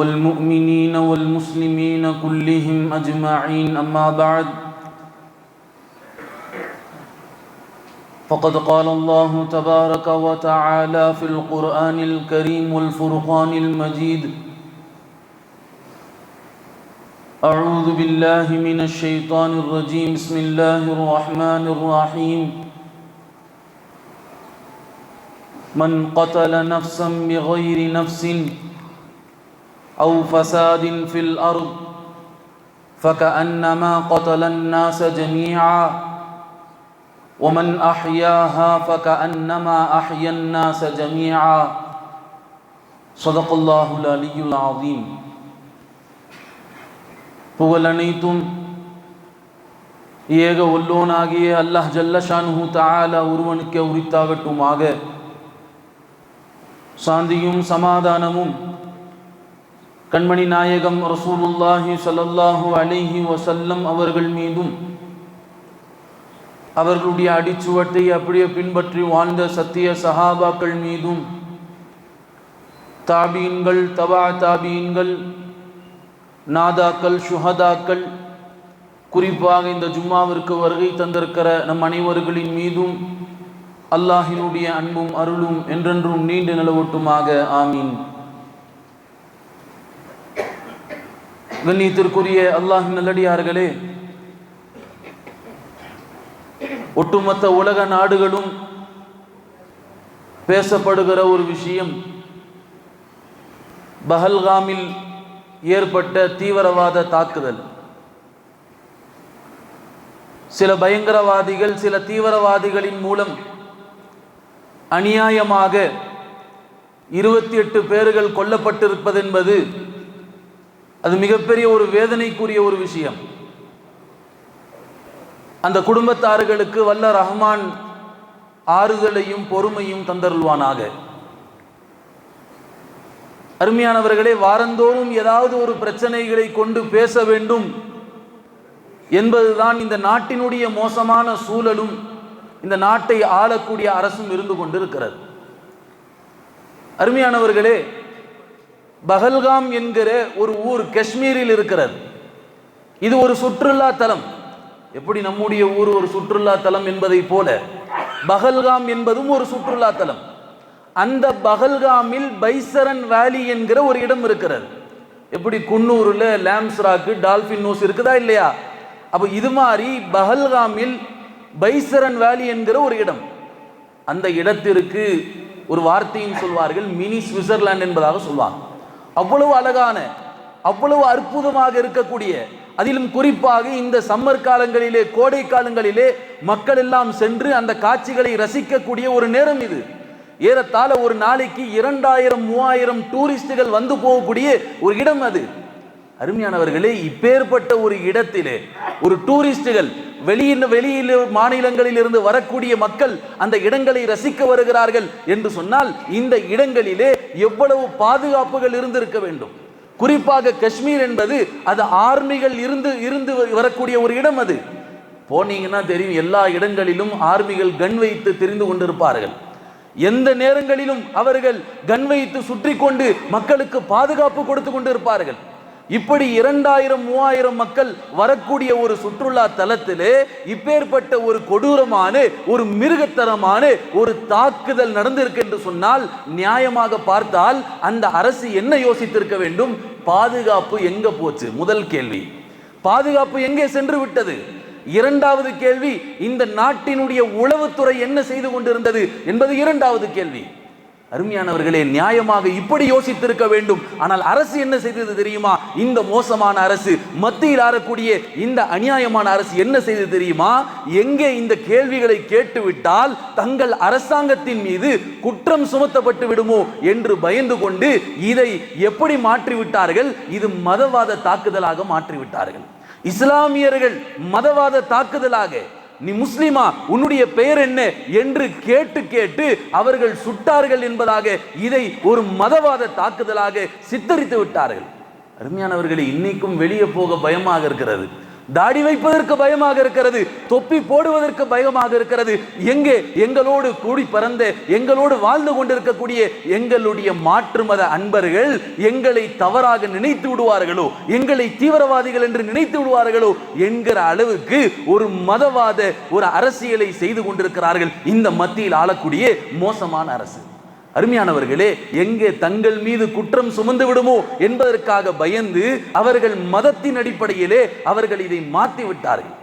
والمؤمنين والمسلمين كلهم أجمعين. أما بعد فقد قال الله تبارك وتعالى في القرآن الكريم والفرقان المجيد أعوذ بالله من الشيطان الرجيم. بسم الله الرحمن الرحيم. من قتل نفسا بغير نفس أو فساد في الأرض فكأنما قتل الناس جميعا ومن أحياها فكأنما أحيا الناس جميعا صدق الله العلي العظيم புகழ் அனைத்தும் ஏக உள்ளோனாகிய அல்லாஹ் ஜல்லஷானுஹு தஆலா ஒருவனுக்கே உரித்தாகட்டுமாக சாந்தியும் சமாதானமும் கண்மணி நாயகம் ரசூலுல்லாஹி சலல்லாஹு அலைஹி வசல்லம் அவர்கள் மீதும் அவர்களுடைய அடிச்சுவட்டை அப்படியே பின்பற்றி வாழ்ந்த சத்திய சஹாபாக்கள் மீதும் தாபீன்கள் தபா தாபீன்கள் நாதாக்கள் சுஹதாக்கள் குறிப்பாக இந்த ஜும்மாவிற்கு வருகை தந்திருக்கிற நம் அனைவர்களின் மீதும் அல்லாஹினுடைய அன்பும் அருளும் என்றென்றும் நீண்டு நிலவட்டுமாக ஆமீன். கண்ணியத்திற்குரிய அல்லாஹ் நல்லடியார்களே ஒட்டுமொத்த உலக நாடுகளும் பேசப்படுகிற ஒரு விஷயம் பஹல்காமில் ஏற்பட்ட தீவிரவாத தாக்குதல். சில பயங்கரவாதிகள் சில தீவிரவாதிகளின் மூலம் அநியாயமாக இருபத்தி எட்டு பேர்கள் கொல்லப்பட்டிருப்பது என்பது அது மிகப்பெரிய ஒரு வேதனைக்குரிய ஒரு விஷயம். அந்த குடும்பத்தார்களுக்கு வல்ல ரஹ்மான் ஆறுதலையும் பொறுமையும் தந்தருள்வானாக. அருமையானவர்களே வாரந்தோறும் ஏதாவது ஒரு பிரச்சனைகளை கொண்டு பேச வேண்டும் என்பதுதான் இந்த நாட்டினுடைய மோசமான சூழலும் இந்த நாட்டை ஆளக்கூடிய அரசும் இருந்து கொண்டிருக்கிறது. அருமையானவர்களே பகல்காம் என்கிற ஒரு ஊர் காஷ்மீரில் இருக்கிறது. இது ஒரு சுற்றுலா தலம். எப்படி நம்முடைய ஊர் ஒரு சுற்றுலா தலம் என்பதை போல பகல்காம் என்பதும் ஒரு சுற்றுலா தலம். அந்த பகல்காமில் பைசரன் வேலி என்கிற ஒரு இடம் இருக்கிறது. எப்படி குன்னூரில் லேம்ஸ் ராக்கு டால்ஃபின் நோஸ் இருக்குதா இல்லையா? அப்போ இது மாதிரி பஹல்காமில் பைசரன் வேலி என்கிற ஒரு இடம். அந்த இடத்திற்கு ஒரு வார்த்தையும் சொல்வார்கள் மினி சுவிட்சர்லாந்து என்பதாக சொல்வாங்க. அவ்வளவு அழகான அவ்வளவு அற்புதமாக இருக்கக்கூடிய அதிலும் குறிப்பாக இந்த சம்மர் காலங்களிலே கோடை காலங்களிலே மக்கள் எல்லாம் சென்று அந்த காட்சிகளை ரசிக்கக்கூடிய ஒரு நேரம் இது. ஏறத்தாழ ஒரு நாளைக்கு இரண்டாயிரம் மூவாயிரம் டூரிஸ்டுகள் வந்து போகக்கூடிய ஒரு இடம் அது. அருமையானவர்களே இப்பேற்பட்ட ஒரு இடத்திலே ஒரு டூரிஸ்டுகள் வெளியில் வெளியில் மாநிலங்களில் இருந்து வரக்கூடிய மக்கள் அந்த இடங்களை ரசிக்க வருகிறார்கள் என்று சொன்னால் இந்த இடங்களிலே எவ்வளவு பாதுகாப்புகள் இருந்திருக்க வேண்டும். குறிப்பாக காஷ்மீர் என்பது அது ஆர்மிகள் இருந்து இருந்து வரக்கூடிய ஒரு இடம் அது. போனீங்கன்னா தெரியும் எல்லா இடங்களிலும் ஆர்மிகள் கன் வைத்து தெரிந்து கொண்டிருப்பார்கள். எந்த நேரங்களிலும் அவர்கள் கன் வைத்து சுற்றி கொண்டு மக்களுக்கு பாதுகாப்பு கொடுத்து கொண்டிருப்பார்கள். இப்படி இரண்டாயிரம் மூவாயிரம் மக்கள் வரக்கூடிய ஒரு சுற்றுலா தலத்திலே இப்பேற்பட்ட ஒரு கொடூரமான ஒரு மிருகத்தரமான ஒரு தாக்குதல் நடந்திருக்கு என்று சொன்னால் நியாயமாக பார்த்தால் அந்த அரசு என்ன யோசித்திருக்க வேண்டும்? பாதுகாப்பு எங்க போச்சு? முதல் கேள்வி. பாதுகாப்பு எங்கே சென்று விட்டது? இரண்டாவது கேள்வி இந்த நாட்டினுடைய உளவுத்துறை என்ன செய்து கொண்டிருந்தது என்பது இரண்டாவது கேள்வி. அருமையானவர்களே நியாயமாக இப்படி யோசித்திருக்க வேண்டும். ஆனால் அரசு என்ன செய்தது தெரியுமா? இந்த மோசமான அரசு மத்தியில் ஆறக்கூடிய இந்த அநியாயமான அரசு என்ன செய்தது தெரியுமா? எங்கே இந்த கேள்விகளை கேட்டுவிட்டால் தங்கள் அரசாங்கத்தின் மீது குற்றம் சுமத்தப்பட்டு விடுமோ என்று பயந்து கொண்டு இதை எப்படி மாற்றிவிட்டார்கள்? இது மதவாத தாக்குதலாக மாற்றிவிட்டார்கள். இஸ்லாமியர்கள் மதவாத தாக்குதலாக நீ முஸ்லிமா உன்னுடைய பெயர் என்ன என்று கேட்டு கேட்டு அவர்கள் சுட்டார்கள் என்பதாக இதை ஒரு மதவாத தாக்குதலாக சித்தரித்து விட்டார்கள். அருமையானவர்களே இன்னைக்கும் வெளியே போக பயமாக இருக்கிறது. தாடி வைப்பதற்கு பயமாக இருக்கிறது தொப்பி போடுவதற்கு பயமாக இருக்கிறது. எங்கே? எங்களோடு கூடி பறந்த எங்களோடு வாழ்ந்து கொண்டிருக்கக்கூடிய எங்களுடைய மாற்று மத அன்பர்கள் எங்களை தவறாக நினைத்து விடுவார்களோ எங்களை தீவிரவாதிகள் என்று நினைத்து விடுவார்களோ என்கிற அளவுக்கு ஒரு மதவாத ஒரு அரசியலை செய்து கொண்டிருக்கிறார்கள். இந்த மத்தியில் ஆளக்கூடிய மோசமான அரசு. அருமையானவர்களே எங்கே தங்கள் மீது குற்றம் சுமந்து விடுமோ என்பதற்காக பயந்து அவர்கள் மதத்தின் அடிப்படையிலே அவர்கள் இதை மாற்றி விட்டார்கள்.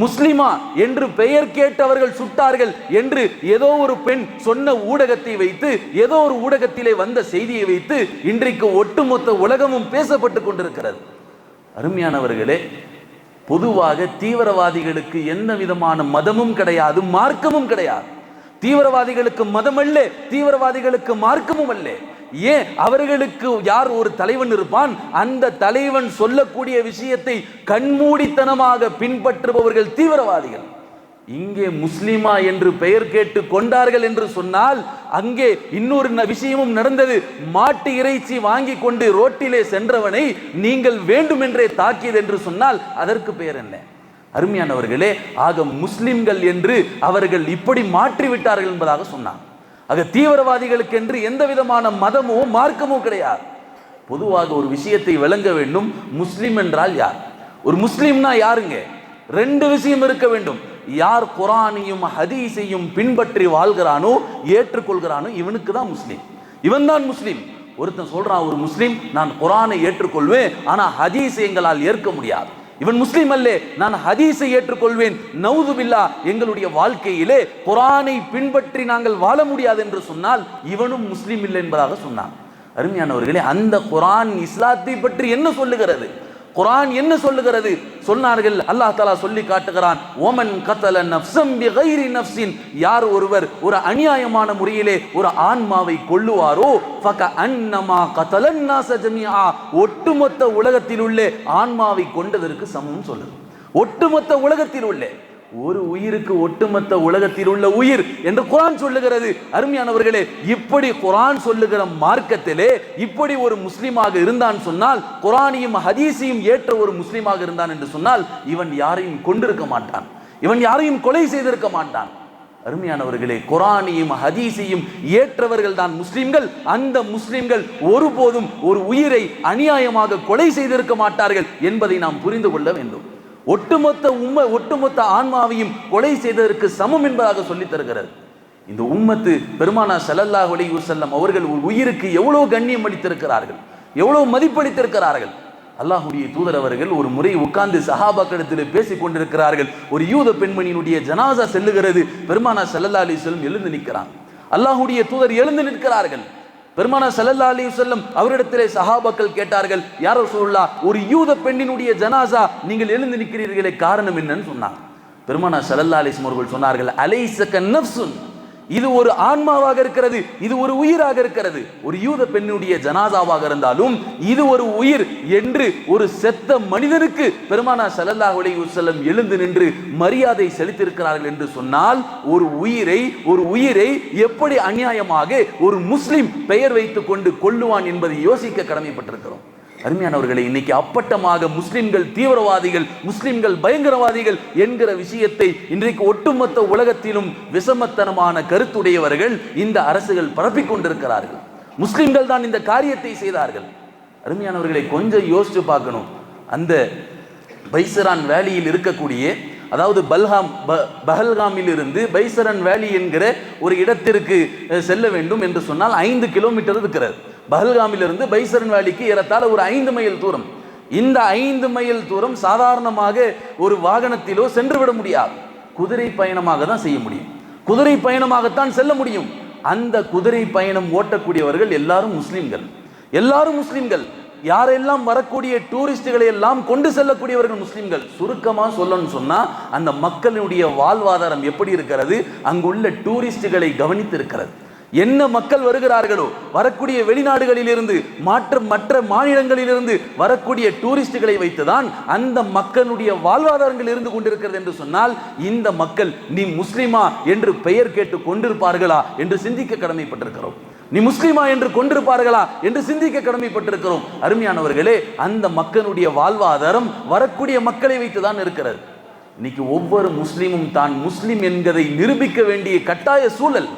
முஸ்லிமா என்று பெயர் கேட்டு அவர்கள் சுட்டார்கள் என்று ஏதோ ஒரு பெண் சொன்ன ஊடகத்தை வைத்து ஏதோ ஒரு ஊடகத்திலே வந்த செய்தியை வைத்து இன்றைக்கு ஒட்டுமொத்த உலகமும் பேசப்பட்டு கொண்டிருக்கிறது. அருமையானவர்களே பொதுவாக தீவிரவாதிகளுக்கு எந்த விதமான மதமும் கிடையாது மார்க்கமும் கிடையாது. தீவிரவாதிகளுக்கு மதம் அல்ல தீவிரவாதிகளுக்கு மார்க்கமும் அல்ல. ஏன்? அவர்களுக்கு யார் ஒரு தலைவன் இருப்பான்? அந்த தலைவன் சொல்லக்கூடிய விஷயத்தை கண்மூடித்தனமாக பின்பற்றுபவர்கள் தீவிரவாதிகள். இங்கே முஸ்லிமா என்று பெயர் கேட்டு கொண்டார்கள் என்று சொன்னால் அங்கே இன்னொரு விஷயமும் நடந்தது. மாட்டு இறைச்சி வாங்கி கொண்டு ரோட்டிலே சென்றவனை நீங்கள் வேண்டுமென்றே தாக்கியது என்று சொன்னால் அதற்கு பெயர் என்ன? அருமையானவர்களே ஆக முஸ்லிம்கள் என்று அவர்கள் இப்படி மாற்றிவிட்டார்கள் என்பதாக சொன்னார் ஆக தீவிரவாதிகளுக்கு என்று எந்த விதமான மதமோ மார்க்கமோ கிடையாது. பொதுவாக ஒரு விஷயத்தை விளங்க வேண்டும் முஸ்லீம் என்றால் யார்? ஒரு முஸ்லீம்னா யாருங்க? ரெண்டு விஷயம் இருக்க வேண்டும். யார் குரானையும் ஹதீஸையும் பின்பற்றி வாழ்கிறானோ ஏற்றுக்கொள்கிறானோ இவனுக்கு தான் முஸ்லீம். இவன் தான் முஸ்லீம். ஒருத்தன் சொல்றான் ஒரு முஸ்லீம் நான் குரானை ஏற்றுக்கொள்வேன் ஆனால் ஹதீஸை எங்களால் ஏற்க முடியாது. இவன் முஸ்லீம் அல்லே நான் ஹதீஸை ஏற்றுக்கொள்வேன். நவுதுபில்லா எங்களுடைய வாழ்க்கையிலே குரானை பின்பற்றி நாங்கள் வாழ முடியாது என்று சொன்னால் இவனும் முஸ்லீம் இல்லை என்பதாக சொன்னான். அருமையானவர்களே அந்த குரான் இஸ்லாத்தை பற்றி என்ன சொல்லுகிறது? குரான் என்ன சொல்லுகிறது? சொன்னார்கள் அல்லாஹ் தாலா சொல்லி காட்டுகிறான் ஓமன் கத்தல நஃப்சம் பிகைரி நஃப்ஸின். யார் ஒருவர் ஒரு அநியாயமான முறையிலே ஒரு ஆன்மாவை கொள்ளுவாரோ ஃபக அன்னமா கத்தலன் நாச ஒட்டுமொத்த உலகத்தில் உள்ளே ஆன்மாவை கொண்டதற்கு சமம் சொல்லுது. ஒட்டுமொத்த உலகத்தில் உள்ளே ஒரு உயிருக்கு ஒட்டுமொத்த உலகத்தில் உள்ள உயிர் என்று குரான் சொல்லுகிறது. அருமையானவர்களே இப்படி குரான் சொல்லுகிற மார்க்கத்திலே இப்படி ஒரு முஸ்லீமாக இருந்தான் சொன்னால் குரானியும் ஹதீஸையும் ஏற்ற ஒரு முஸ்லீமாக இருந்தான் என்று சொன்னால் இவன் யாரையும் கொண்டிருக்க மாட்டான். இவன் யாரையும் கொலை செய்திருக்க மாட்டான். அருமையானவர்களே குரானையும் ஹதீஸையும் ஏற்றவர்கள் தான் முஸ்லிம்கள். அந்த முஸ்லிம்கள் ஒருபோதும் ஒரு உயிரை அநியாயமாக கொலை செய்திருக்க மாட்டார்கள் என்பதை நாம் புரிந்து கொள்ள வேண்டும். ஒட்டுமொத்த உம்ம ஒட்டுமொத்த ஆன்மாவையும் கொலை செய்ததற்கு சமம் என்பதாக சொல்லித் தருகிறது. இந்த உம்மத்து பெருமானா ஸல்லல்லாஹு அலைஹி வஸல்லம் அவர்கள் ஒரு உயிருக்கு எவ்வளவு கண்ணியம் அளித்திருக்கிறார்கள் எவ்வளவு மதிப்பளித்திருக்கிறார்கள். அல்லாஹுடைய தூதர் அவர்கள் ஒரு முறை உட்கார்ந்து சஹாபாக்கிடத்தில் பேசிக் கொண்டிருக்கிறார்கள். ஒரு யூத பெண்மணியினுடைய ஜனாசா செல்லுகிறது. பெருமானா சல்லல்லா அலி செல்லும் எழுந்து நிற்கிறான். அல்லாஹுடைய தூதர் எழுந்து நிற்கிறார்கள். பெருமான சல்லல்லா அலி வஸல்லம் அவரிடத்திலே சஹாபாக்கள் கேட்டார்கள் யாரோ சொல்லா ஒரு யூத பெண்ணினுடைய ஜனாசா நீங்கள் எழுந்து நிற்கிறீர்களே காரணம் என்னன்னு சொன்னாங்க. பெருமானா சல்லல்லா அலிஸ்மர்கள் சொன்னார்கள் அலைஸக நஃப்சுன் இது ஒரு ஆன்மாவாக இருக்கிறது இது ஒரு உயிராக இருக்கிறது. ஒரு யூத பெண்ணுடைய ஜனாதாவாக இருந்தாலும் இது ஒரு உயிர் என்று ஒரு செத்த மனிதனுக்கு பெருமானா ஸல்லல்லாஹு அலைஹி செல்லம் எழுந்து நின்று மரியாதை செலுத்தியிருக்கிறார்கள் என்று சொன்னால் ஒரு உயிரை ஒரு உயிரை எப்படி அநியாயமாக ஒரு முஸ்லிம் பெயர் வைத்துக் கொண்டு கொள்ளுவான் என்பதை யோசிக்க கடமைப்பட்டிருக்கிறோம். அருமையானவர்களை இன்னைக்கு அப்பட்டமாக முஸ்லிம்கள் தீவிரவாதிகள் முஸ்லிம்கள் பயங்கரவாதிகள் என்கிற விஷயத்தை இன்றைக்கு ஒட்டுமொத்த உலகத்திலும் விஷமத்தனமான கருத்துடையவர்கள் இந்த அரசுகள் பரப்பிக் கொண்டிருக்கிறார்கள். முஸ்லிம்கள் தான் இந்த காரியத்தை செய்தார்கள். அருமையானவர்களை கொஞ்சம் யோசிச்சு பார்க்கணும். அந்த பைசரான் வேலியில் இருக்கக்கூடிய அதாவது பல்ஹாம் ப- பஹல்காமில் இருந்து பைசரன் வேலி என்கிற ஒரு இடத்திற்கு செல்ல வேண்டும் என்று சொன்னால் ஐந்து கிலோமீட்டர் இருக்கிறது. பஹல்காமிலிருந்து பைசரன் வேலிக்கு ஏறத்தாழ ஒரு ஐந்து மைல் தூரம். இந்த ஐந்து மைல் தூரம் சாதாரணமாக ஒரு வாகனத்திலோ சென்று விட முடியாது. குதிரை பயணமாக தான் செய்ய முடியும். குதிரை பயணமாகத்தான் செல்ல முடியும். அந்த குதிரை பயணம் ஓட்டக்கூடியவர்கள் எல்லாரும் முஸ்லிம்கள். எல்லாரும் முஸ்லிம்கள். யாரெல்லாம் வரக்கூடிய டூரிஸ்டுகளை எல்லாம் கொண்டு செல்லக்கூடியவர்கள் முஸ்லிம்கள்? சுருக்கமாக சொல்லணும்னு சொன்னால் அந்த மக்களுடைய வாழ்வாதாரம் எப்படி இருக்கிறது? அங்குள்ள டூரிஸ்டுகளை கவனித்து இருக்கிறது என்ன மக்கள் வருகிறார்களோ வரக்கூடிய வெளிநாடுகளிலிருந்து மாற்ற மற்ற மாநிலங்களிலிருந்து வரக்கூடிய டூரிஸ்டுகளை வைத்துதான் அந்த மக்களுடைய வாழ்வாதாரங்கள் இருந்து கொண்டிருக்கிறது என்று சொன்னால் இந்த மக்கள் நீ முஸ்லிமா என்று பெயர் கேட்டு கொண்டிருப்பார்களா என்று சிந்திக்க கடமைப்பட்டிருக்கிறோம். நீ முஸ்லிமா என்று கொண்டிருப்பார்களா என்று சிந்திக்க கடமைப்பட்டிருக்கிறோம். அருமையானவர்களே அந்த மக்களுடைய வாழ்வாதாரம் வரக்கூடிய மக்களை வைத்துதான் இருக்கிறது. இன்னைக்கு ஒவ்வொரு முஸ்லீமும் தான் முஸ்லீம் என்பதை நிரூபிக்க வேண்டிய கட்டாய சூழல்.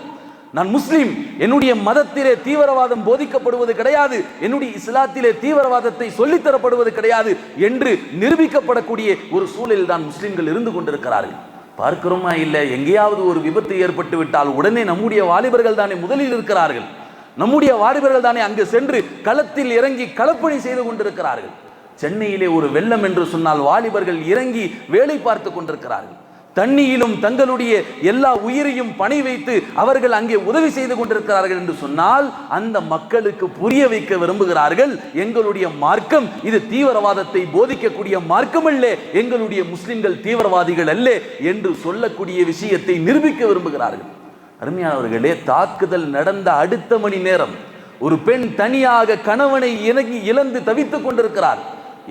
நான் முஸ்லீம். என்னுடைய மதத்திலே தீவிரவாதம் போதிக்கப்படுவது கிடையாது. என்னுடைய இஸ்லாத்திலே தீவிரவாதத்தை சொல்லித்தரப்படுவது கிடையாது என்று நிரூபிக்கப்படக்கூடிய ஒரு சூழலில் தான் முஸ்லீம்கள் இருந்து கொண்டிருக்கிறார்கள். பார்க்கிறோமா இல்லை எங்கேயாவது ஒரு விபத்து ஏற்பட்டு விட்டால் உடனே நம்முடைய வாலிபர்கள் தானே முதலில் இருக்கிறார்கள். நம்முடைய வாலிபர்கள் தானே அங்கு சென்று களத்தில் இறங்கி களப்பணி செய்து கொண்டிருக்கிறார்கள். சென்னையிலே ஒரு வெள்ளம் என்று சொன்னால் வாலிபர்கள் இறங்கி வேலை பார்த்து கொண்டிருக்கிறார்கள். தண்ணியிலும் தங்களுடைய எல்லா உயிரையும் பணி வைத்து அவர்கள் அங்கே உதவி செய்து கொண்டிருக்கிறார்கள் என்று சொன்னால் அந்த மக்களுக்கு புரிய வைக்க விரும்புகிறார்கள். எங்களுடைய மார்க்கம் இது தீவிரவாதத்தை போதிக்கக்கூடிய மார்க்கம் அல்ல எங்களுடைய முஸ்லிம்கள் தீவிரவாதிகள் அல்ல என்று சொல்லக்கூடிய விஷயத்தை நிரூபிக்க விரும்புகிறார்கள். அருமையானவர்களே தாக்குதல் நடந்த அடுத்த மணி நேரம் ஒரு பெண் தனியாக கணவனை இறங்கி இழந்து தவித்துக் கொண்டிருக்கிறார்.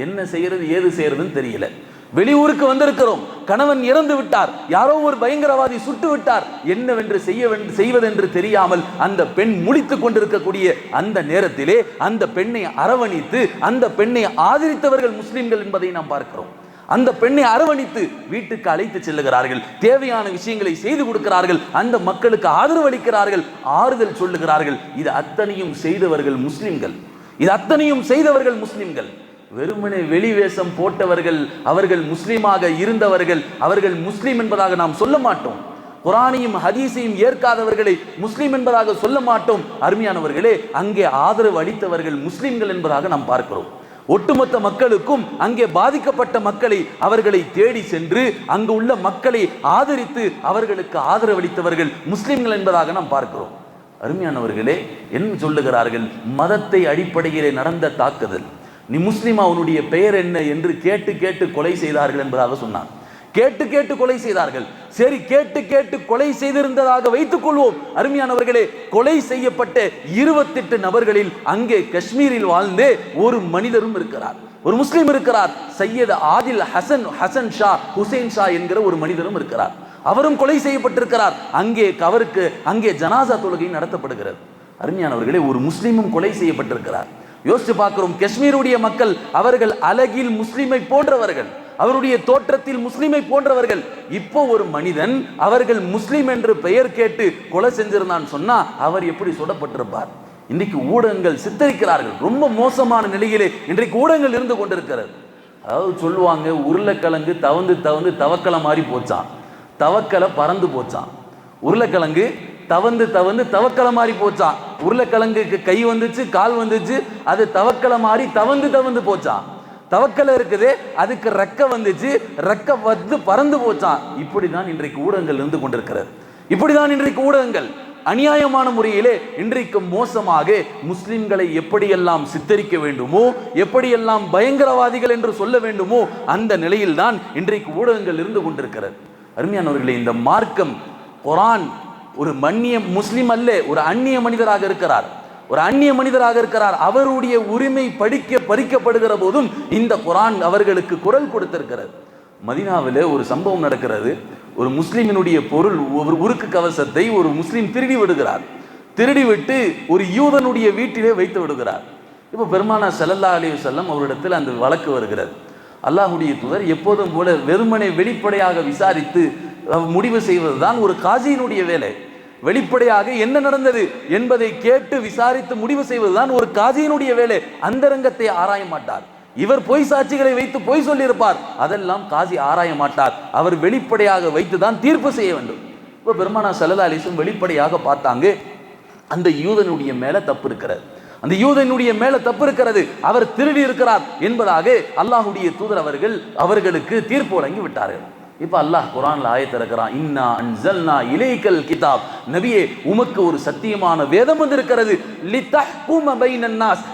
என்ன செய்யறது ஏது செய்யறதுன்னு தெரியல. வெளியூருக்கு வந்திருக்கிறோம். கணவன் இறந்து விட்டார். யாரோ ஒரு பயங்கரவாதி சுட்டு விட்டார். என்னவென்று செய்ய செய்வதென்று தெரியாமல் அந்த பெண் முழித்து கொண்டிருக்கக்கூடிய அந்த நேரத்திலே அந்த பெண்ணை அரவணித்து அந்த பெண்ணை ஆதரித்தவர்கள் முஸ்லிம்கள் என்பதை நாம் பார்க்கிறோம். அந்த பெண்ணை அரவணித்து வீட்டுக்கு அழைத்து செல்லுகிறார்கள். தேவையான விஷயங்களை செய்து கொடுக்கிறார்கள். அந்த மக்களுக்கு ஆதரவு அளிக்கிறார்கள். ஆறுதல் சொல்லுகிறார்கள். இது அத்தனையும் செய்தவர்கள் முஸ்லிம்கள். இது அத்தனையும் செய்தவர்கள் முஸ்லிம்கள். வெறுமனே வெளி வேஷம் போட்டவர்கள் அவர்கள் முஸ்லீமாக இருந்தவர்கள் அவர்கள் முஸ்லீம் என்பதாக நாம் சொல்ல மாட்டோம். குரானையும் ஹதீஸையும் ஏற்காதவர்களை முஸ்லீம் என்பதாக சொல்ல மாட்டோம். அருமையானவர்களே அங்கே ஆதரவு அளித்தவர்கள் முஸ்லீம்கள் என்பதாக நாம் பார்க்கிறோம். ஒட்டுமொத்த மக்களுக்கும் அங்கே பாதிக்கப்பட்ட மக்களை அவர்களை தேடி சென்று அங்கு உள்ள மக்களை ஆதரித்து அவர்களுக்கு ஆதரவளித்தவர்கள் முஸ்லீம்கள் முஸ்லிம்கள் என்பதாக நாம் பார்க்கிறோம். அருமையானவர்களே என்ன சொல்லுகிறார்கள்? மதத்தை அடிப்படையிலே நடந்த தாக்குதல். நீ முஸ்லிம் அவனுடைய பெயர் என்ன என்று கேட்டு கேட்டு கொலை செய்தார்கள் என்பதாக சொன்னான். கேட்டு கேட்டு கொலை செய்தார்கள். சரி கேட்டு கேட்டு கொலை செய்திருந்ததாக வைத்துக் கொள்வோம். அருமையானவர்களே கொலை செய்யப்பட்ட இருபத்தெட்டு நபர்களில் அங்கே காஷ்மீரில் வாழ்ந்து ஒரு மனிதரும் இருக்கிறார். ஒரு முஸ்லீம் இருக்கிறார். சையத் ஆதில் ஹசன் ஹசன் ஷா ஹுசேன் ஷா என்கிற ஒரு மனிதரும் இருக்கிறார். அவரும் கொலை செய்யப்பட்டிருக்கிறார். அங்கே அவருக்கு அங்கே ஜனாசா தொழுகை நடத்தப்படுகிறது. அருமையானவர்களே ஒரு முஸ்லீமும் கொலை செய்யப்பட்டிருக்கிறார். யோசிச்சு பார்க்கிறோம். காஷ்மீருடைய மக்கள் அவர்கள் அழகில் முஸ்லிமை போன்றவர்கள். அவருடைய தோற்றத்தில் முஸ்லிமை போன்றவர்கள். இப்போ ஒரு மனிதன் அவர்கள் முஸ்லிம் என்று பெயர் கேட்டு கொலை செஞ்சிருந்தான் சொன்னா அவர் எப்படி சுடப்பட்டிருப்பார்? இன்னைக்கு ஊடகங்கள் சித்தரிக்கிறார்கள். ரொம்ப மோசமான நிலையிலே இன்றைக்கு ஊடகங்கள் இருந்து கொண்டிருக்கிறது. அதாவது சொல்லுவாங்க உருளைக்கிழங்கு தவந்து தவந்து தவக்கலை மாதிரி போச்சான் தவக்கலை பறந்து போச்சான் உருளைக்கிழங்கு தவந்து தவந்து தவக்கலை மாதிரி போச்சான் உருளைக்கிழங்குக்கு கை வந்துச்சு கால் வந்துச்சு அது தவக்கலை மாதிரி தவந்து தவந்து போச்சான் தவக்கலை இருக்குது அதுக்கு ரெக்க வந்துச்சு ரெக்க வந்து பறந்து போச்சான் இப்படிதான் இன்றைக்கு ஊடகங்கள் இருந்து கொண்டிருக்கிறது. இப்படிதான் இன்றைக்கு ஊடகங்கள். அநியாயமான முறையிலே இன்றைக்கு மோசமாக முஸ்லிம்களை எப்படியெல்லாம் சித்தரிக்க வேண்டுமோ எப்படியெல்லாம் பயங்கரவாதிகள் என்று சொல்ல வேண்டுமோ அந்த நிலையில்தான் இன்றைக்கு ஊடகங்கள் இருந்து கொண்டிருக்கிறது. அருமையானவர்களே இந்த மார்க்கம் குரான் ஒரு மன்னிய முஸ்லீம் அல்ல ஒரு அந்நிய மனிதராக இருக்கிறார். ஒரு அந்நிய மனிதராக இருக்கிறார். அவருடைய உரிமை படிக்க பறிக்கப்படுகிற போதும் இந்த குரான் அவர்களுக்கு குரல் கொடுத்திருக்கிறது. மதினாவில் ஒரு சம்பவம் நடக்கிறது. ஒரு முஸ்லீமினுடைய பொருள் ஒரு உருக்கு கவசத்தை ஒரு முஸ்லீம் திருடி விடுகிறார். திருடி விட்டு ஒரு யூதனுடைய வீட்டிலே வைத்து விடுகிறார். இப்போ பெருமானா செல்லல்லா அலி செல்லம் அவரிடத்தில் அந்த வழக்கு வருகிறது. அல்லாஹுடைய தூதர் எப்போதும் போல வெறுமனை வெளிப்படையாக விசாரித்து முடிவு செய்வதுதான் ஒரு காசியினுடைய வேலை. வெளிப்படையாக என்ன நடந்தது என்பதை கேட்டு விசாரித்து முடிவு செய்வதுதான் ஒரு காஜியினுடைய வேலை. அந்தரங்கத்தை ஆராய மாட்டார். இவர் பொய் சாட்சிகளை வைத்து பொய் சொல்லியிருப்பார். அதெல்லாம் காசி ஆராய மாட்டார். அவர் வெளிப்படையாக வைத்துதான் தீர்ப்பு செய்ய வேண்டும். இப்போ பெருமானா சல்லா அலிசும் வெளிப்படையாக பார்த்தாங்க. அந்த யூதனுடைய மேல தப்பு இருக்கிறது. அந்த யூதனுடைய மேல தப்பு இருக்கிறது. அவர் திருடி இருக்கிறார் என்பதாக அல்லாஹுடைய தூதர் அவர்கள் அவர்களுக்கு தீர்ப்பு வழங்கி விட்டார்கள். இப்ப அல்லாஹ் குரான்ல ஆயத்திறக்கிறான் இன்னா அன்சல்னா இலைக்கல் கிதாப். நபியே உமக்கு ஒரு சத்தியமான வேதம் வந்திருக்கிறது. லித்தஹ்கும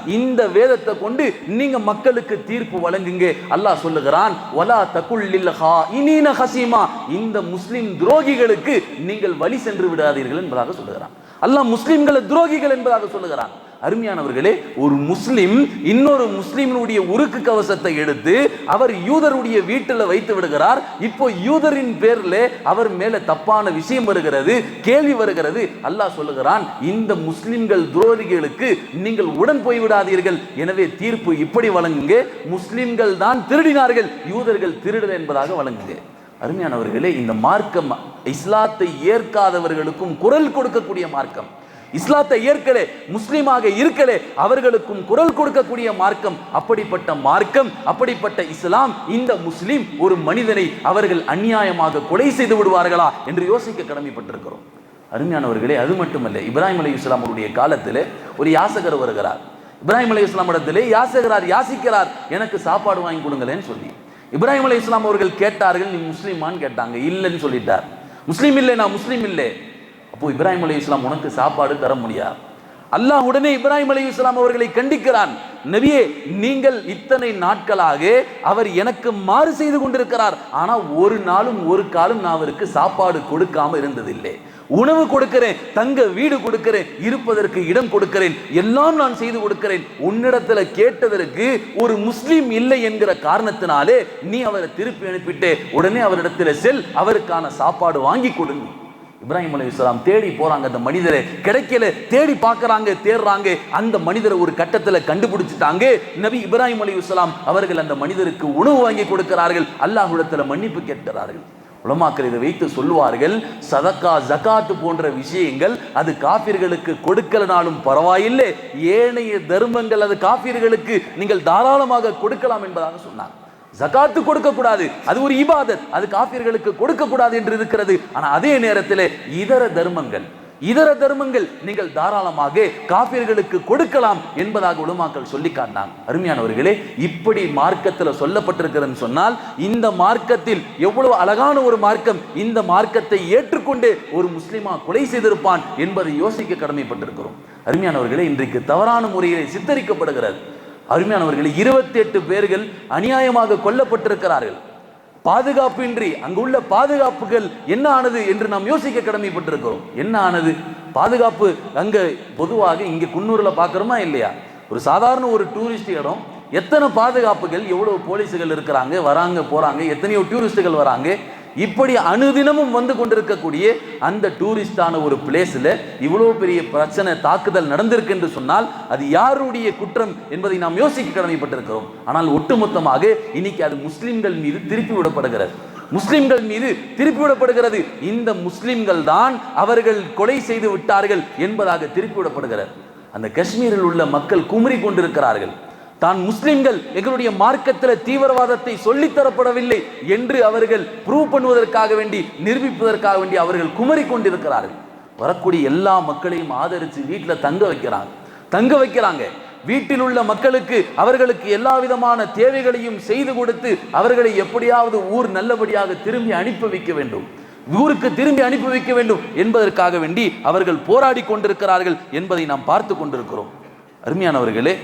இந்த வேதத்தை கொண்டு நீங்க மக்களுக்கு தீர்ப்பு வழங்குங்க. அல்லாஹ் சொல்லுகிறான் வலா தகுல் லில் இனீன ஹசீமா. இந்த முஸ்லிம் துரோகிகளுக்கு நீங்கள் வழி சென்று விடாதீர்கள் என்பதாக சொல்லுகிறான். அல்லாஹ் முஸ்லிம்களை துரோகிகள் என்பதாக சொல்லுகிறான். அருமையானவர்களே ஒரு முஸ்லிம் இன்னொரு முஸ்லிமினுடைய உருக்கு கவசத்தை எடுத்து அவர் யூதருடைய வீட்டில் வைத்து விடுகிறார். இப்போ யூதரின் பேர்ல அவர் மேல தப்பான விஷயம் வருகிறது கேள்வி வருகிறது. அல்லாஹ் சொல்லுகிறான் இந்த முஸ்லிம்கள் துரோகிகளுக்கு நீங்கள் உடன் போய்விடாதீர்கள். எனவே தீர்ப்பு இப்படி வழங்குங்க. முஸ்லிம்கள் தான் திருடினார்கள் யூதர்கள் திருடல் என்பதாக வழங்குங்க. அருமையானவர்களே இந்த மார்க்கம் இஸ்லாத்தை ஏற்காதவர்களுக்கும் குரல் கொடுக்கக்கூடிய மார்க்கம். இஸ்லாத்தை ஏற்கலே முஸ்லீமாக இருக்கலே அவர்களுக்கும் குரல் கொடுக்கக்கூடிய மார்க்கம் அப்படிப்பட்ட மார்க்கம் அப்படிப்பட்ட இஸ்லாம் இந்த முஸ்லீம் ஒரு மனிதனை அவர்கள் அநியாயமாக கொலை செய்து விடுவார்களா என்று யோசிக்க கடமைப்பட்டிருக்கிறோம். அருமையானவர்களே அது மட்டுமல்ல இப்ராஹிம் அலி இஸ்லாம் அவருடைய காலத்தில் ஒரு யாசகர் வருகிறார். இப்ராஹிம் அலி இஸ்லாம் இடத்திலே யாசகரார் யாசிக்கிறார் எனக்கு சாப்பாடு வாங்கி கொடுங்களேன்னு சொல்லி. இப்ராஹிம் அலி இஸ்லாம் அவர்கள் கேட்டார்கள் நீ முஸ்லீமான்னு கேட்டாங்க இல்லைன்னு சொல்லிட்டார். முஸ்லீம் இல்லை நான் முஸ்லீம் இல்லை. அப்போ இப்ராஹிம் அலி இஸ்லாம் உனக்கு சாப்பாடு தர முடியாது அல்லாஹ் உடனே இப்ராஹிம் அலி இஸ்லாம் அவர்களை கண்டிக்கிறான். நபியே நீங்கள் இத்தனை நாட்களாக அவர் எனக்கு மாறு செய்து கொண்டிருக்கிறார். ஆனா ஒரு நாளும் ஒரு காலம் நான் அவருக்கு சாப்பாடு கொடுக்காம இருந்ததில்லை. உணவு கொடுக்கிறேன் தங்க வீடு கொடுக்கிறேன் இருப்பதற்கு இடம் கொடுக்கிறேன் எல்லாம் நான் செய்து கொடுக்கிறேன். உன்னிடத்துல கேட்டதற்கு ஒரு முஸ்லீம் இல்லை என்கிற காரணத்தினாலே நீ அவரை திருப்பி அனுப்பிட்டு உடனே அவரிடத்துல செல் அவருக்கான சாப்பாடு வாங்கி கொடுங்க. இப்ராஹிம் அலி இஸ்லாம் தேடி போறாங்க அந்த மனிதரை. கிடைக்கல தேடி பார்க்கறாங்க தேடுறாங்க. அந்த மனிதரை ஒரு கட்டத்துல கண்டுபிடிச்சிட்டாங்க. நபி இப்ராஹிம் அலி இஸ்லாம் அவர்கள் அந்த மனிதருக்கு உணவு வாங்கி கொடுக்கிறார்கள். அல்லாஹுடத்தில் மன்னிப்பு கேட்கிறார்கள். உலமாக்கள் இதை வைத்து சொல்லுவார்கள் சதக்கா ஜகாத்து போன்ற விஷயங்கள் அது காபிர்களுக்கு கொடுக்கலனாலும் பரவாயில்லை. ஏனைய தர்மங்கள் அது காபிர்களுக்கு நீங்கள் தாராளமாக கொடுக்கலாம் என்பதாக சொன்னார் ஜகாத்து கொடுக்க கூடாது அது ஒரு இபாதத். அது காபியர்களுக்கு கொடுக்க கூடாது என்று இருக்கிறது. ஆனால் அதே நேரத்தில் இதர தர்மங்கள் இதர தர்மங்கள் நீங்கள் தாராளமாக காபியர்களுக்கு கொடுக்கலாம் என்பதாக உலமாக்கள் சொல்லி காட்டினாங்க. அருமையானவர்களே இப்படி மார்க்கத்தில் சொல்லப்பட்டிருக்கிறதுன்னு சொன்னால் இந்த மார்க்கத்தில் எவ்வளவு அழகான ஒரு மார்க்கம் இந்த மார்க்கத்தை ஏற்றுக்கொண்டு ஒரு முஸ்லிமா கொலை செய்திருப்பான் என்பதை யோசிக்க கடமைப்பட்டிருக்கிறோம். அருமையானவர்களே இன்றைக்கு தவறான முறையில் சித்தரிக்கப்படுகிறது. அருமையானவர்களே இருபத்தி எட்டு பேர்கள் அநியாயமாக கொல்லப்பட்டிருக்கிறார்கள். பாதுகாப்பின்றி அங்குள்ள பாதுகாப்புகள் என்ன ஆனது என்று நாம் யோசிக்க கடமைப்பட்டிருக்கிறோம். என்ன ஆனது? பாதுகாப்பு அங்க பொதுவாக இங்க குன்னூர்ல பார்க்குறோமா இல்லையா? ஒரு சாதாரண ஒரு டூரிஸ்ட் இடம் எத்தனை பாதுகாப்புகள் எவ்வளவு போலீஸுகள் இருக்கிறாங்க வராங்க போறாங்க எத்தனையோ டூரிஸ்டுகள் வராங்க இப்படி அனுதினமும் வந்து கொண்டிருக்கக்கூடிய அந்த டூரிஸ்டான ஒரு பிளேஸில் இவ்வளோ பெரிய பிரச்சனை தாக்குதல் நடந்திருக்கு என்று சொன்னால் அது யாருடைய குற்றம் என்பதை நாம் யோசிக்க கடமைப்பட்டிருக்கிறோம். ஆனால் ஒட்டுமொத்தமாக இன்னைக்கு அது முஸ்லிம்கள் மீது திருப்பி விடப்படுகிறது முஸ்லிம்கள் மீது திருப்பி விடப்படுகிறது இந்த முஸ்லிம்கள் தான் அவர்கள் கொலை செய்து விட்டார்கள் என்பதாக திருப்பிவிடப்படுகிறது. அந்த காஷ்மீரில் உள்ள மக்கள் குமரி கொண்டிருக்கிறார்கள். தான் முஸ்லிம்கள் எங்களுடைய மார்க்கத்தில் தீவிரவாதத்தை சொல்லித் தரப்படவில்லை என்று அவர்கள் ப்ரூவ் பண்ணுவதற்காக வேண்டி நிரூபிப்பதற்காக வேண்டி அவர்கள் குமரி கொண்டிருக்கிறார்கள். வரக்கூடிய எல்லா மக்களையும் ஆதரித்து வீட்டில் தங்க வைக்கிறாங்க. தங்க வைக்கிறாங்க. வீட்டில் உள்ள மக்களுக்கு அவர்களுக்கு எல்லா விதமான தேவைகளையும் செய்து கொடுத்து அவர்களை எப்படியாவது ஊர் நல்லபடியாக திரும்பி அனுப்பி வைக்க வேண்டும். ஊருக்கு திரும்பி அனுப்பி வைக்க வேண்டும் என்பதற்காக வேண்டி அவர்கள் போராடி கொண்டிருக்கிறார்கள் என்பதை நாம் பார்த்து கொண்டிருக்கிறோம். அருமையானவர்களே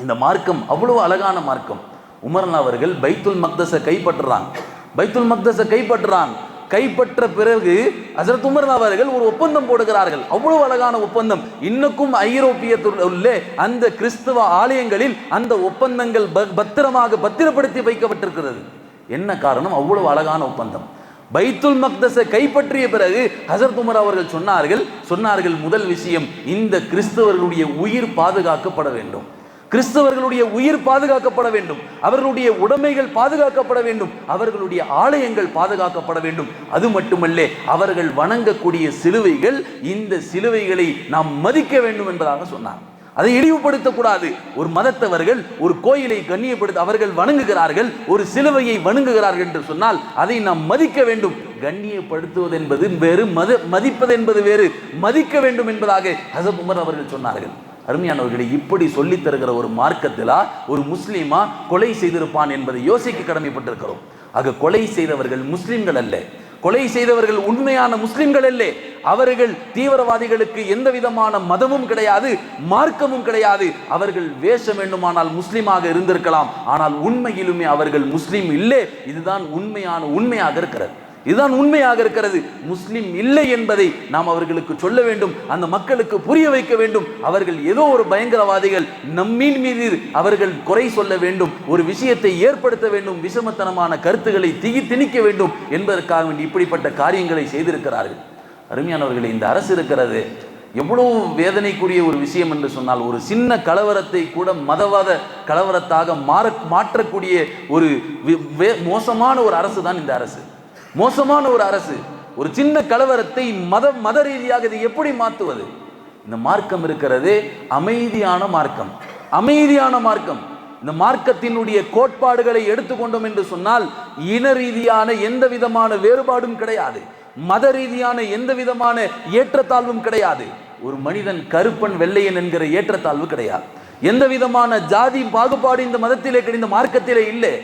இந்த மார்க்கம் அவ்வளவு அழகான மார்க்கம். உமர்னா அவர்கள் பைத்துல் மக்தஸை கைப்பற்றுறாங்க பைத்துல் மக்தஸை கைப்பற்றுறாங்க கைப்பற்ற பிறகு ஹசரத் உமர் அவர்கள் ஒரு ஒப்பந்தம் போடுகிறார்கள். அவ்வளவு அழகான ஒப்பந்தம். இன்னுக்கும் ஐரோப்பியத்தில் உள்ளே அந்த கிறிஸ்தவ ஆலயங்களில் அந்த ஒப்பந்தங்கள் ப- பத்திரமாக பத்திரப்படுத்தி வைக்கப்பட்டிருக்கிறது. என்ன காரணம்? அவ்வளவு அழகான ஒப்பந்தம். பைத்துல் மக்தஸை கைப்பற்றிய பிறகு ஹசரத் உமர் அவர்கள் சொன்னார்கள் சொன்னார்கள் முதல் விஷயம் இந்த கிறிஸ்தவர்களுடைய உயிர் பாதுகாக்கப்பட வேண்டும். கிறிஸ்தவர்களுடைய உயிர் பாதுகாக்கப்பட வேண்டும். அவர்களுடைய உடைமைகள் பாதுகாக்கப்பட வேண்டும். அவர்களுடைய ஆலயங்கள் பாதுகாக்கப்பட வேண்டும். அது மட்டுமல்ல அவர்கள் வணங்கக்கூடிய சிலுவைகள் இந்த சிலுவைகளை நாம் மதிக்க வேண்டும் என்பதாக சொன்னார். அதை இழிவுபடுத்தக்கூடாது. ஒரு மதத்தவர்கள் ஒரு கோயிலை கண்ணியப்படுத்த அவர்கள் வணங்குகிறார்கள் ஒரு சிலுவையை வணங்குகிறார்கள் என்று சொன்னால் அதை நாம் மதிக்க வேண்டும். கண்ணியப்படுத்துவது என்பது வேறு மத மதிப்பது என்பது வேறு மதிக்க வேண்டும் என்பதாக ஹசப் உமர் அவர்கள் சொன்னார்கள். அருமையானவர்களை இப்படி சொல்லி தருகிற ஒரு மார்க்கத்திலா ஒரு முஸ்லீமா கொலை செய்திருப்பான் என்பதை யோசிக்க கடமைப்பட்டிருக்கிறோம். ஆக கொலை செய்தவர்கள் முஸ்லிம்கள் அல்ல. கொலை செய்தவர்கள் உண்மையான முஸ்லிம்கள் அல்ல. அவர்கள் தீவிரவாதிகளுக்கு எந்த விதமான மதமும் கிடையாது மார்க்கமும் கிடையாது. அவர்கள் வேஷம் வேண்டுமானால் முஸ்லீமாக இருந்திருக்கலாம். ஆனால் உண்மையிலுமே அவர்கள் முஸ்லீம் இல்லை. இதுதான் உண்மையான உண்மையாக இருக்கிறது. இதுதான் உண்மையாக இருக்கிறது. முஸ்லிம் இல்லை என்பதை நாம் அவர்களுக்கு சொல்ல வேண்டும் அந்த மக்களுக்கு புரிய வைக்க வேண்டும். அவர்கள் ஏதோ ஒரு பயங்கரவாதிகள் நம்மின் மீது அவர்கள் குறை சொல்ல வேண்டும் ஒரு விஷயத்தை ஏற்படுத்த வேண்டும் விஷமத்தனமான கருத்துக்களை திகி திணிக்க வேண்டும் என்பதற்காக வேண்டி இப்படிப்பட்ட காரியங்களை செய்திருக்கிறார்கள். அருமையானவர்களே இந்த அரசு இருக்கிறது. எவ்வளவு வேதனைக்குரிய ஒரு விஷயம் என்று சொன்னால் ஒரு சின்ன கலவரத்தை கூட மதவாத கலவரத்தாக மாற மாற்றக்கூடிய ஒரு வே- மோசமான ஒரு அரசு தான் இந்த அரசு. மோசமான ஒரு அரசு ஒரு சின்ன கலவரத்தை மத மத ரீதியாக இது எப்படி மாற்றுவது இந்த மார்க்கம் இருக்கிறதே அமைதியான மார்க்கம். அமைதியான மார்க்கம். இந்த மார்க்கத்தினுடைய கோட்பாடுகளை எடுத்துக்கொண்டோம் என்று சொன்னால் இன ரீதியான எந்த விதமான வேறுபாடும் கிடையாது. மத ரீதியான எந்த விதமான ஏற்றத்தாழ்வும் கிடையாது. ஒரு மனிதன் கருப்பன் வெள்ளையன் என்கிற ஏற்றத்தாழ்வு கிடையாது. எந்த விதமான ஜாதி பாகுபாடு இந்த மதத்திலே கிடைந்த மார்க்கத்திலே இல்லை.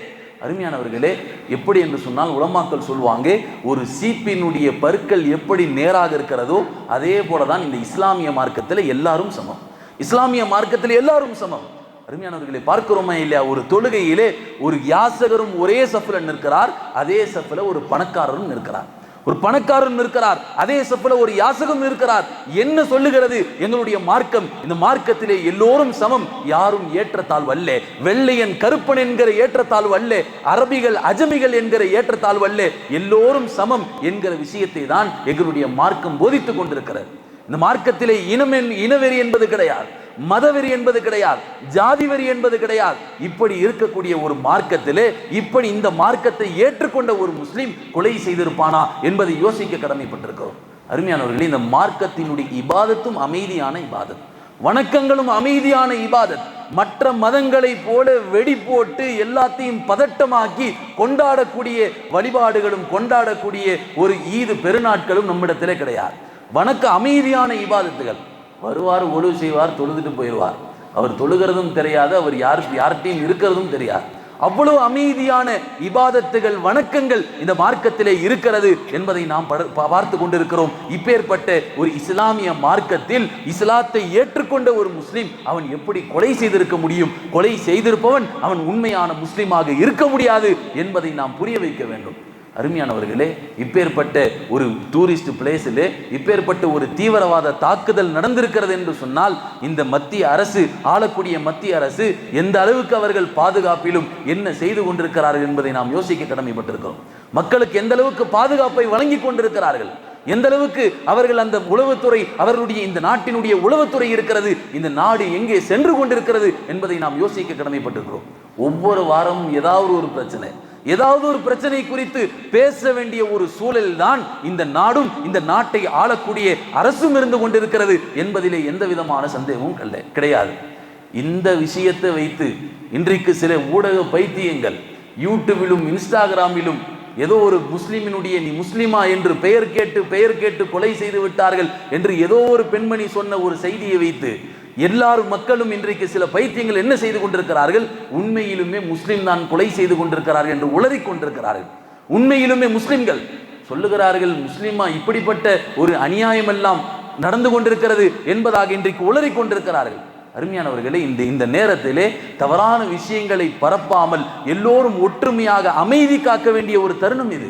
அருமையானவர்களே எப்படி என்று சொன்னால் உலமாக்கள் சொல்வாங்க ஒரு சீப்பினுடைய பற்கள் எப்படி நேராக இருக்கிறதோ அதே போல தான் இந்த இஸ்லாமிய மார்க்கத்தில் எல்லாரும் சமம். இஸ்லாமிய மார்க்கத்தில் எல்லாரும் சமம். அருமையானவர்களை பார்க்கிறோமா இல்லையா? ஒரு தொழுகையிலே ஒரு யாசகரும் ஒரே சஃபில் நிற்கிறார் அதே சஃபில் ஒரு பணக்காரரும் நிற்கிறார். ஒரு பணக்காரன் இருக்கிறார் அதே சப்பில் ஒரு யாசகம் இருக்கிறார். என்ன சொல்லுகிறது? எங்களுடைய மார்க்கம் இந்த மார்க்கத்திலே எல்லோரும் சமம். யாரும் ஏற்றத்தாழ்வு அல்ல. வெள்ளையன் கருப்பன் என்கிற ஏற்றத்தாழ்வு அல்ல. அரபிகள் அஜமிகள் என்கிற ஏற்றத்தாழ்வு அல்ல. எல்லோரும் சமம் என்கிற விஷயத்தை தான் எங்களுடைய மார்க்கம் போதித்துக் கொண்டிருக்கிறது. இந்த மார்க்கத்திலே இனம் என்- இனவெறி என்பது கிடையாது. மதவெறி என்பது கிடையாது ஜாதி வெறி என்பது கிடையாது. இப்படி இருக்கக்கூடிய ஒரு மார்க்கத்திலே இப்படி இந்த மார்க்கத்தை ஏற்றுக்கொண்ட ஒரு முஸ்லீம் கொலை செய்திருப்பானா என்பதை யோசிக்க கடமைப்பட்டிருக்கிறோம். அருமையானவர்களே இந்த மார்க்கத்தினுடைய இபாதத்தும் அமைதியான இபாதத். வணக்கங்களும் அமைதியான இபாதத். மற்ற மதங்களைப் போல வெடி போட்டு எல்லாத்தையும் பதட்டமாக்கி கொண்டாடக்கூடிய வழிபாடுகளும் கொண்டாடக்கூடிய ஒரு ஈது பெருநாட்களும் நம்மிடத்திலே கிடையாது. வணக்க அமைதியான இபாதத்துகள். வருவார் ஒழுவு செய்வார் தொழுதுட்டு போயிடுவார். அவர் தொழுகிறதும் தெரியாது அவர் யார் யார்கிட்டையும் இருக்கிறதும் தெரியாது. அவ்வளவு அமைதியான இபாதத்துகள் வணக்கங்கள் இந்த மார்க்கத்திலே இருக்கிறது என்பதை நாம் பார்த்து கொண்டிருக்கிறோம். இப்பேற்பட்ட ஒரு இஸ்லாமிய மார்க்கத்தில் இஸ்லாத்தை ஏற்றுக்கொண்ட ஒரு முஸ்லீம் அவன் எப்படி கொலை செய்திருக்க முடியும்? கொலை செய்திருப்பவன் அவன் உண்மையான முஸ்லீமாக இருக்க முடியாது என்பதை நாம் புரிய வைக்க வேண்டும். அருமையானவர்களே இப்பேற்பட்ட ஒரு டூரிஸ்ட் பிளேஸில் இப்பேற்பட்ட ஒரு தீவிரவாத தாக்குதல் நடந்திருக்கிறது என்று சொன்னால் இந்த மத்திய அரசு ஆளக்கூடிய மத்திய அரசு எந்த அளவுக்கு அவர்கள் பாதுகாப்பிலும் என்ன செய்து கொண்டிருக்கிறார்கள் என்பதை நாம் யோசிக்க கடமைப்பட்டிருக்கிறோம். மக்களுக்கு எந்த அளவுக்கு பாதுகாப்பை வழங்கி கொண்டிருக்கிறார்கள்? எந்த அளவுக்கு அவர்கள் அந்த உளவுத்துறை அவர்களுடைய இந்த நாட்டினுடைய உளவுத்துறை இருக்கிறது இந்த நாடு எங்கே சென்று கொண்டிருக்கிறது என்பதை நாம் யோசிக்க கடமைப்பட்டிருக்கிறோம். ஒவ்வொரு வாரமும் ஏதாவது ஒரு பிரச்சனை ஏதாவது ஒரு பிரச்சனை குறித்து பேச வேண்டிய ஒரு சூழலில் தான் இந்த நாடும் இந்த நாட்டை ஆளக்கூடிய அரசும் இருந்து கொண்டிருக்கிறது என்பதிலே எந்த விதமான சந்தேகமும் கல்ல- கிடையாது. இந்த விஷயத்தை வைத்து இன்றைக்கு சில ஊடக பைத்தியங்கள் யூடியூபிலும் இன்ஸ்டாகிராமிலும் ஏதோ ஒரு முஸ்லிமினுடைய நீ முஸ்லிமா என்று பெயர் கேட்டு பெயர் கேட்டு கொலை செய்து விட்டார்கள் என்று ஏதோ ஒரு பெண்மணி சொன்ன ஒரு செய்தியை வைத்து எல்லாரும் மக்களும் இன்றைக்கு சில பைத்தியங்கள் என்ன செய்து கொண்டிருக்கிறார்கள்? உண்மையிலுமே முஸ்லிம் தான் கொலை செய்து கொண்டிருக்கிறார்கள் என்று உளறிக் கொண்டிருக்கிறார்கள். உண்மையிலுமே முஸ்லிம்கள் சொல்லுகிறார்கள் முஸ்லிமா இப்படிப்பட்ட ஒரு அநியாயமெல்லாம் நடந்து கொண்டிருக்கிறது என்பதாக இன்றைக்கு உளறிக் கொண்டிருக்கிறார்கள். அருமையானவர்களே இந்த இந்த நேரத்திலே தவறான விஷயங்களை பரப்பாமல் எல்லோரும் ஒற்றுமையாக அமைதி காக்க வேண்டிய ஒரு தருணம் இது.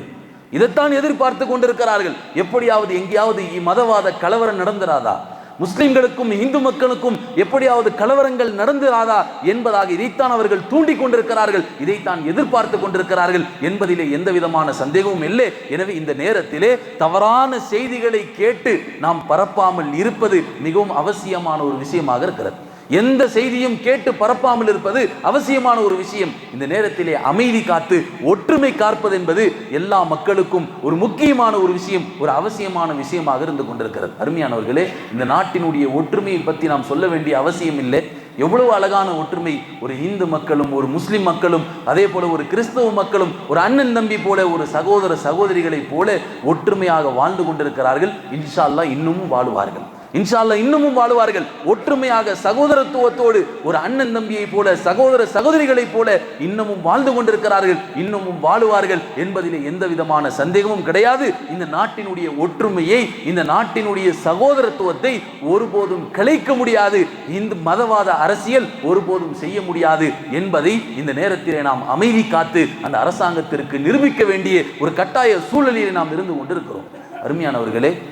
இதைத்தான் எதிர்பார்த்து கொண்டிருக்கிறார்கள். எப்படியாவது எங்கேயாவது இ- மதவாத கலவரம் நடந்துராதா? முஸ்லிம்களுக்கும் இந்து மக்களுக்கும் எப்படியாவது கலவரங்கள் நடந்துராதா என்பதாக இதைத்தான் அவர்கள் தூண்டி கொண்டிருக்கிறார்கள். இதைத்தான் எதிர்பார்த்து கொண்டிருக்கிறார்கள் என்பதிலே எந்த விதமான சந்தேகமும் இல்லை. எனவே இந்த நேரத்திலே தவறான செய்திகளை கேட்டு நாம் பரப்பாமல் இருப்பது மிகவும் அவசியமான ஒரு விஷயமாக இருக்கிறது. எந்த செய்தியும் கேட்டு பரப்பாமல் இருப்பது அவசியமான ஒரு விஷயம். இந்த நேரத்திலே அமைதி காத்து ஒற்றுமை காற்பது என்பது எல்லா மக்களுக்கும் ஒரு முக்கியமான ஒரு விஷயம் ஒரு அவசியமான விஷயமாக இருந்து கொண்டிருக்கிறது. அருமையானவர்களே இந்த நாட்டினுடைய ஒற்றுமையை பற்றி நாம் சொல்ல வேண்டிய அவசியம் இல்லை. எவ்வளவு அழகான ஒற்றுமை ஒரு இந்து மக்களும் ஒரு முஸ்லிம் மக்களும் அதே போல ஒரு கிறிஸ்தவ மக்களும் ஒரு அண்ணன் தம்பி போல ஒரு சகோதர சகோதரிகளைப் போல ஒற்றுமையாக வாழ்ந்து கொண்டிருக்கிறார்கள். இன்ஷா அல்லாஹ் இன்னமும் வாழுவார்கள். இன்ஷால்ல இன்னமும் வாழ்வார்கள். ஒற்றுமையாக சகோதரத்துவத்தோடு ஒரு அண்ணன் தம்பியைப் போல சகோதர சகோதரிகளைப் போல இன்னமும் வாழ்ந்து கொண்டிருக்கிறார்கள். இன்னமும் வாழுவார்கள் என்பதிலே எந்த விதமான சந்தேகமும் கிடையாது. இந்த நாட்டினுடைய ஒற்றுமையை இந்த நாட்டினுடைய சகோதரத்துவத்தை ஒருபோதும் கிளைக்க முடியாது. இந்த மதவாத அரசியல் ஒருபோதும் செய்ய முடியாது என்பதை இந்த நேரத்திலே நாம் அமைதி காத்து அந்த அரசாங்கத்திற்கு நிரூபிக்க வேண்டிய ஒரு கட்டாய சூழலில் நாம் இருந்து கொண்டிருக்கிறோம். அருமையானவர்களே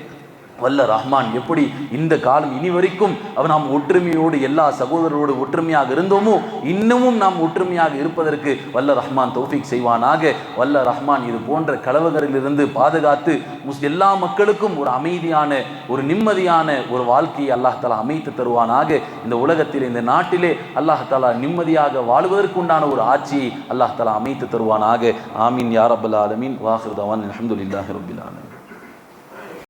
வல்ல ரஹ்மான் எப்படி இந்த காலம் இனி வரைக்கும் நாம் ஒற்றுமையோடு எல்லா சகோதரரோடு ஒற்றுமையாக இருந்தோமோ இன்னமும் நாம் ஒற்றுமையாக இருப்பதற்கு வல்ல ரஹ்மான் தௌஃபிக் செய்வானாக. வல்ல ரஹ்மான் இது போன்ற கலவகரிலிருந்து பாதுகாத்து முஸ் எல்லா மக்களுக்கும் ஒரு அமைதியான ஒரு நிம்மதியான ஒரு வாழ்க்கையை அல்லாஹ் தலா அமைத்து தருவானாக. இந்த உலகத்தில் இந்த நாட்டிலே அல்லாஹ் தலா நிம்மதியாக வாழ்வதற்குண்டான ஒரு ஆட்சியை அல்லாஹ் தலா அமைத்து தருவானாக. ஆமீன் யாரபுல் ஆலமீன். வாஹிர் தவான். ரபில்